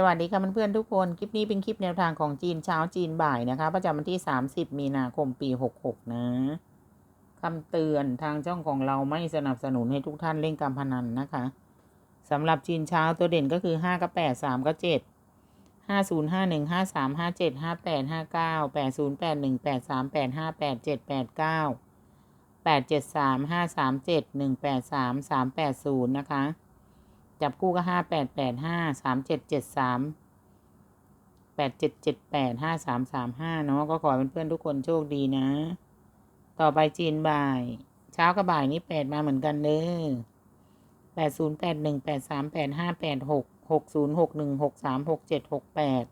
สวัสดีค่ะเพื่อนๆทุกคน คลิปนี้เป็นคลิปแนวทางของจีนเช้าจีนบ่ายนะคะ ประจำวันที่ 30 มีนาคมปี 66 นะคำเตือนทางช่องของเราไม่สนับสนุนให้ทุกท่านเล่นการพนันนะคะสำหรับจีนเช้าตัวเด่นก็คือ 5 กับ 8 3 กับ 7 50 51 53 57 58 59 80 81 83 85 87 89 873 537 183 380 นะคะ จับคู่ก็ห้าแปดแปดห้าสามเจ็ดเจ็ดสามแปดเจ็ดเจ็ดแปดห้าสามสามห้าเนาะก็ขอเป็นเพื่อนๆทุกคนโชคดีนะ ต่อไปจีนบ่าย เช้ากับบ่ายนี้แปดมาเหมือนกันเด้อแปดศูนย์แปดหนึ่งแปดสามแปดห้าแปดหกหกศูนย์หกหนึ่งหกสามหกเจ็ดหกแปด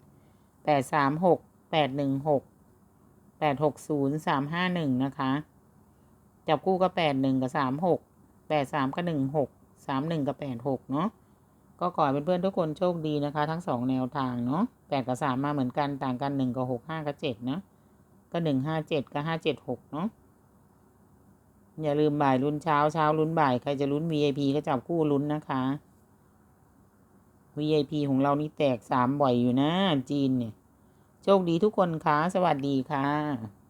แปดสามหกแปดหนึ่งหกแปดหกศูนย์สามห้าหนึ่งนะคะ จับคู่ก็แปดหนึ่งกับสามหกแปดสามกับหนึ่งหก สามหนึ่งกับแปดหกเนาะก็ขอให้เพื่อนๆทุกคนโชคดีนะคะ ทั้งสองแนวทางเนาะแปดกับสามมาเหมือนกันต่างกันหนึ่งกับหกห้ากับเจ็ดนะก็หนึ่งห้าเจ็ดกับห้าเจ็ดหกเนาะอย่าลืมบ่ายลุ้นเช้าเช้าลุ้นบ่ายใครจะลุ้น VIP ก็จับคู่ลุ้นนะคะ VIP ของเรานี่แตกสามบ่อยอยู่นะจีนเนี่ย โชคดีทุกคนคะสวัสดีค่ะ